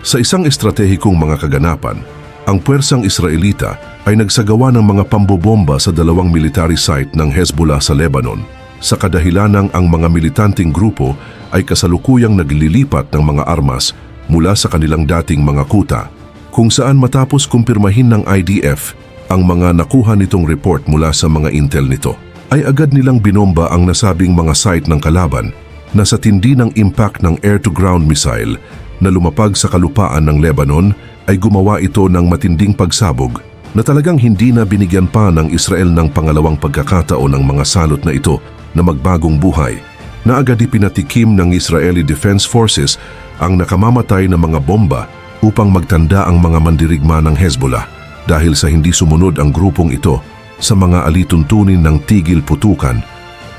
Sa isang estratehikong mga kaganapan, ang puwersang Israelita ay nagsagawa ng mga pambobomba sa dalawang military site ng Hezbollah sa Lebanon. Sa kadahilanang ang mga militanting grupo ay kasalukuyang naglilipat ng mga armas mula sa kanilang dating mga kuta kung saan matapos kumpirmahin ng IDF ang mga nakuha nitong report mula sa mga intel nito. Ay agad nilang binomba ang nasabing mga site ng kalaban na sa tindi ng impact ng air-to-ground missile na lumapag sa kalupaan ng Lebanon ay gumawa ito ng matinding pagsabog na talagang hindi na binigyan pa ng Israel ng pangalawang pagkakataon ng mga salot na ito na magbagong buhay na agad ipinatikim ng Israeli Defense Forces ang nakamamatay na mga bomba upang magtanda ang mga mandirigma ng Hezbollah dahil sa hindi sumunod ang grupong ito sa mga alituntunin ng tigil putukan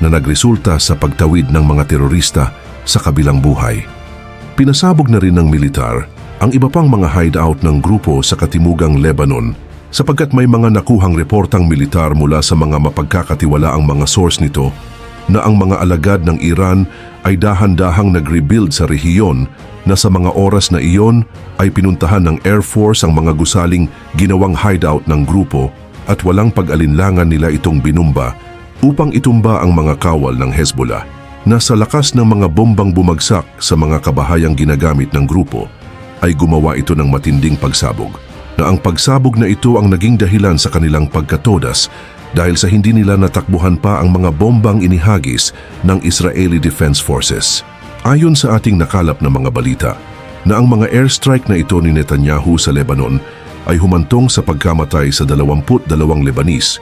na nagresulta sa pagtawid ng mga terorista sa kabilang buhay. Pinasabog na rin ng militar ang iba pang mga hideout ng grupo sa katimugang Lebanon sapagkat may mga nakuhang reportang militar mula sa mga mapagkakatiwalaang mga source nito na ang mga alagad ng Iran ay dahan-dahang nag-rebuild sa rehiyon na sa mga oras na iyon ay pinuntahan ng Air Force ang mga gusaling ginawang hideout ng grupo at walang pag-alinlangan nila itong binumba upang itumba ang mga kawal ng Hezbollah na sa lakas ng mga bombang bumagsak sa mga kabahayang ginagamit ng grupo ay gumawa ito ng matinding pagsabog na ang pagsabog na ito ang naging dahilan sa kanilang pagkatodas dahil sa hindi nila natakbuhan pa ang mga bombang inihagis ng Israeli Defense Forces. Ayon sa ating nakalap na mga balita, na ang mga airstrike na ito ni Netanyahu sa Lebanon ay humantong sa pagkamatay sa 22 Lebanese,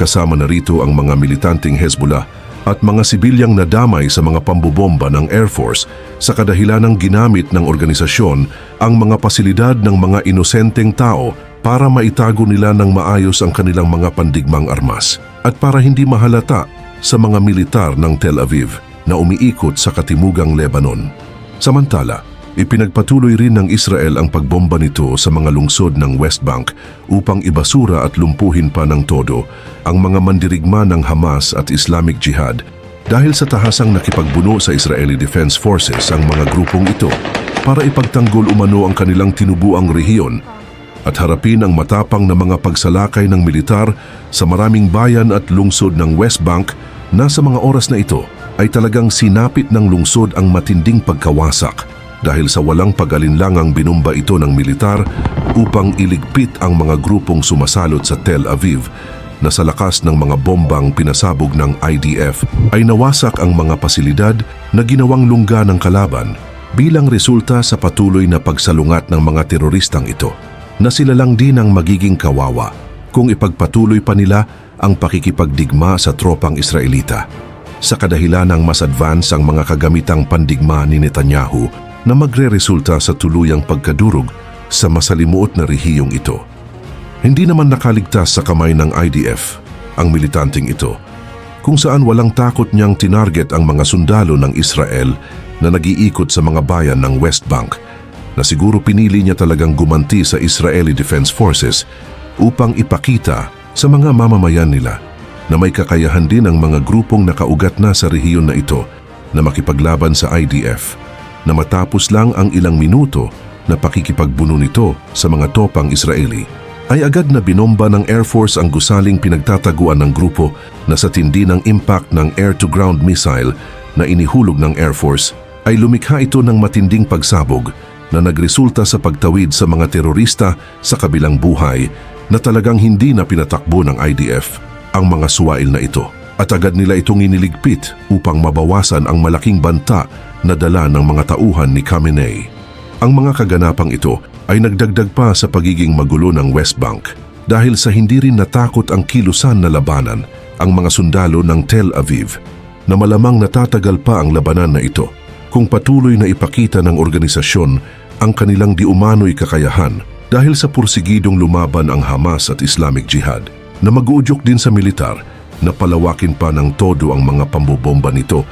kasama na rito ang mga militanteng Hezbollah at mga sibilyang nadamay sa mga pambobomba ng Air Force sa kadahilanang ginamit ng organisasyon ang mga pasilidad ng mga inosenteng tao para maitago nila ng maayos ang kanilang mga pandigmang armas at para hindi mahalata sa mga militar ng Tel Aviv na umiikot sa katimugang Lebanon. Samantala, ipinagpatuloy rin ng Israel ang pagbomba nito sa mga lungsod ng West Bank upang ibasura at lumpuhin pa ng todo ang mga mandirigma ng Hamas at Islamic Jihad dahil sa tahasang nakipagbuno sa Israeli Defense Forces ang mga grupong ito para ipagtanggol umano ang kanilang tinubuang rehiyon at harapin ang matapang na mga pagsalakay ng militar sa maraming bayan at lungsod ng West Bank na sa mga oras na ito ay talagang sinapit ng lungsod ang matinding pagkawasak dahil sa walang pag-alinlangang binumba ito ng militar upang iligpit ang mga grupong sumasalot sa Tel Aviv na sa lakas ng mga bombang pinasabog ng IDF ay nawasak ang mga pasilidad na ginawang lungga ng kalaban bilang resulta sa patuloy na pagsalungat ng mga teroristang ito na sila lang din ang magiging kawawa kung ipagpatuloy pa nila ang pakikipagdigma sa tropang Israelita. Sa kadahilanang mas advance ang mga kagamitang pandigma ni Netanyahu na magre-resulta sa tuluyang pagkadurog sa masalimuot na rehiyong ito. Hindi naman nakaligtas sa kamay ng IDF ang militanteng ito kung saan walang takot niyang tinarget ang mga sundalo ng Israel na nag-iikot sa mga bayan ng West Bank na siguro pinili niya talagang gumanti sa Israeli Defense Forces upang ipakita sa mga mamamayan nila na may kakayahan din ang mga grupong nakaugat na sa rehiyon na ito na makipaglaban sa IDF na matapos lang ang ilang minuto na pakikipagbuno nito sa mga topang Israeli ay agad na binomba ng Air Force ang gusaling pinagtataguan ng grupo na sa tindi ng impact ng air-to-ground missile na inihulog ng Air Force ay lumikha ito ng matinding pagsabog na nagresulta sa pagtawid sa mga terorista sa kabilang buhay na talagang hindi na pinatakbo ng IDF ang mga suwail na ito at agad nila itong iniligpit upang mabawasan ang malaking banta na dala ng mga tauhan ni Khamenei. Ang mga kaganapang ito ay nagdagdag pa sa pagiging magulo ng West Bank dahil sa hindi rin natakot ang kilusan na labanan ang mga sundalo ng Tel Aviv na malamang natatagal pa ang labanan na ito kung patuloy na ipakita ng organisasyon ang kanilang di umano'y kakayahan dahil sa pursigidong lumaban ang Hamas at Islamic Jihad na mag-uudyok din sa militar na palawakin pa ng todo ang mga pambobomba nito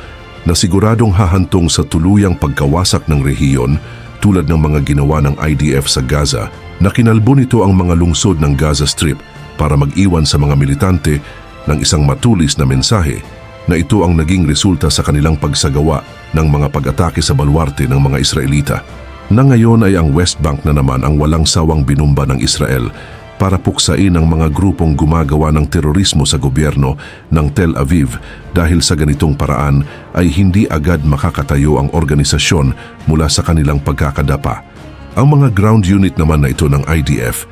na siguradong hahantong sa tuluyang pagkawasak ng rehiyon tulad ng mga ginawa ng IDF sa Gaza na kinalbo nito ang mga lungsod ng Gaza Strip para mag-iwan sa mga militante ng isang matulis na mensahe na ito ang naging resulta sa kanilang pagsagawa ng mga pag-atake sa balwarte ng mga Israelita. Na ngayon ay ang West Bank na naman ang walang sawang binumba ng Israel para puksain ang mga grupong gumagawa ng terorismo sa gobyerno ng Tel Aviv dahil sa ganitong paraan ay hindi agad makakatayo ang organisasyon mula sa kanilang pagkakadapa. Ang mga ground unit naman na ito ng IDF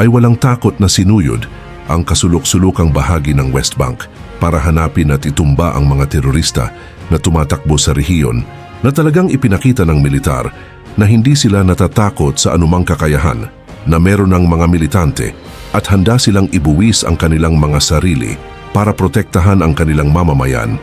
ay walang takot na sinuyod ang kasulok-sulukang bahagi ng West Bank para hanapin at itumba ang mga terorista na tumatakbo sa rehiyon na talagang ipinakita ng militar na hindi sila natatakot sa anumang kakayahan na meron ng mga militante at handa silang ibuwis ang kanilang mga sarili para protektahan ang kanilang mamamayan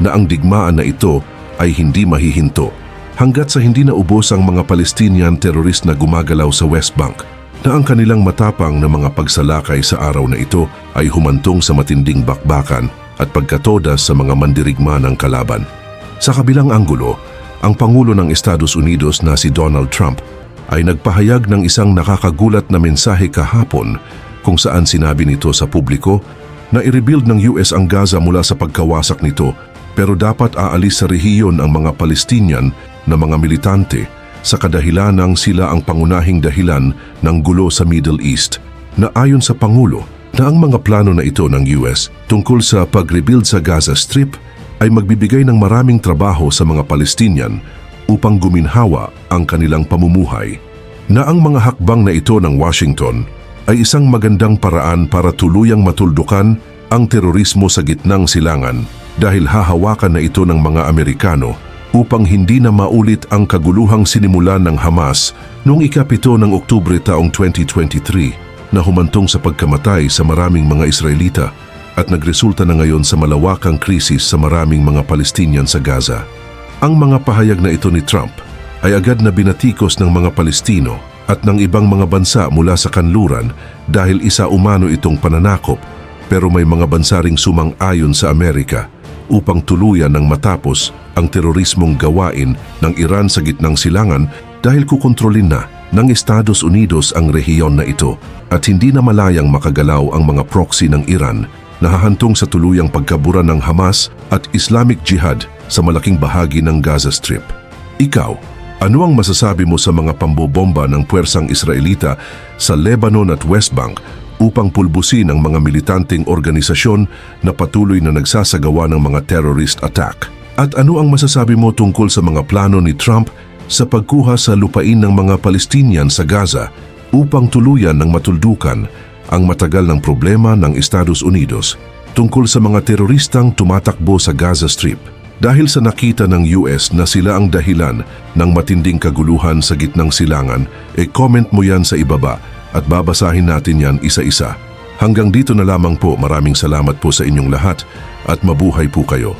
na ang digmaan na ito ay hindi mahihinto hanggat sa hindi naubos ang mga Palestinian terrorist na gumagalaw sa West Bank na ang kanilang matapang na mga pagsalakay sa araw na ito ay humantong sa matinding bakbakan at pagkatodas sa mga mandirigma ng kalaban. Sa kabilang anggulo, ang Pangulo ng Estados Unidos na si Donald Trump ay nagpahayag ng isang nakakagulat na mensahe kahapon kung saan sinabi nito sa publiko na i-rebuild ng US ang Gaza mula sa pagkawasak nito pero dapat aalis sa rehiyon ang mga Palestinian na mga militante sa kadahilanang sila ang pangunahing dahilan ng gulo sa Middle East na ayon sa Pangulo na ang mga plano na ito ng US tungkol sa pag-rebuild sa Gaza Strip ay magbibigay ng maraming trabaho sa mga Palestinian upang guminhawa ang kanilang pamumuhay. Na ang mga hakbang na ito ng Washington ay isang magandang paraan para tuluyang matuldukan ang terorismo sa gitnang silangan dahil hahawakan na ito ng mga Amerikano upang hindi na maulit ang kaguluhang sinimulan ng Hamas noong ikapito ng Oktubre taong 2023 na humantong sa pagkamatay sa maraming mga Israelita at nagresulta na ngayon sa malawakang krisis sa maraming mga Palestinian sa Gaza. Ang mga pahayag na ito ni Trump ay agad na binatikos ng mga Palestino at ng ibang mga bansa mula sa kanluran dahil isa umano itong pananakop pero may mga bansa ring sumang-ayon sa Amerika upang tuluyan ng matapos ang terorismong gawain ng Iran sa gitnang silangan dahil kukontrolin na ng Estados Unidos ang rehiyon na ito at hindi na malayang makagalaw ang mga proxy ng Iran na hahantong sa tuluyang pagkabura ng Hamas at Islamic Jihad sa malaking bahagi ng Gaza Strip. Ikaw, ano ang masasabi mo sa mga pambobomba ng puwersang Israelita sa Lebanon at West Bank upang pulbusin ang mga militanteng organisasyon na patuloy na nagsasagawa ng mga terrorist attack? At ano ang masasabi mo tungkol sa mga plano ni Trump sa pagkuha sa lupain ng mga Palestinian sa Gaza upang tuluyan ng matuldukan ang matagal ng problema ng Estados Unidos tungkol sa mga teroristang tumatakbo sa Gaza Strip? Dahil sa nakita ng US na sila ang dahilan ng matinding kaguluhan sa gitnang silangan, e comment mo yan sa ibaba at babasahin natin yan isa-isa. Hanggang dito na lamang po maraming salamat po sa inyong lahat at mabuhay po kayo.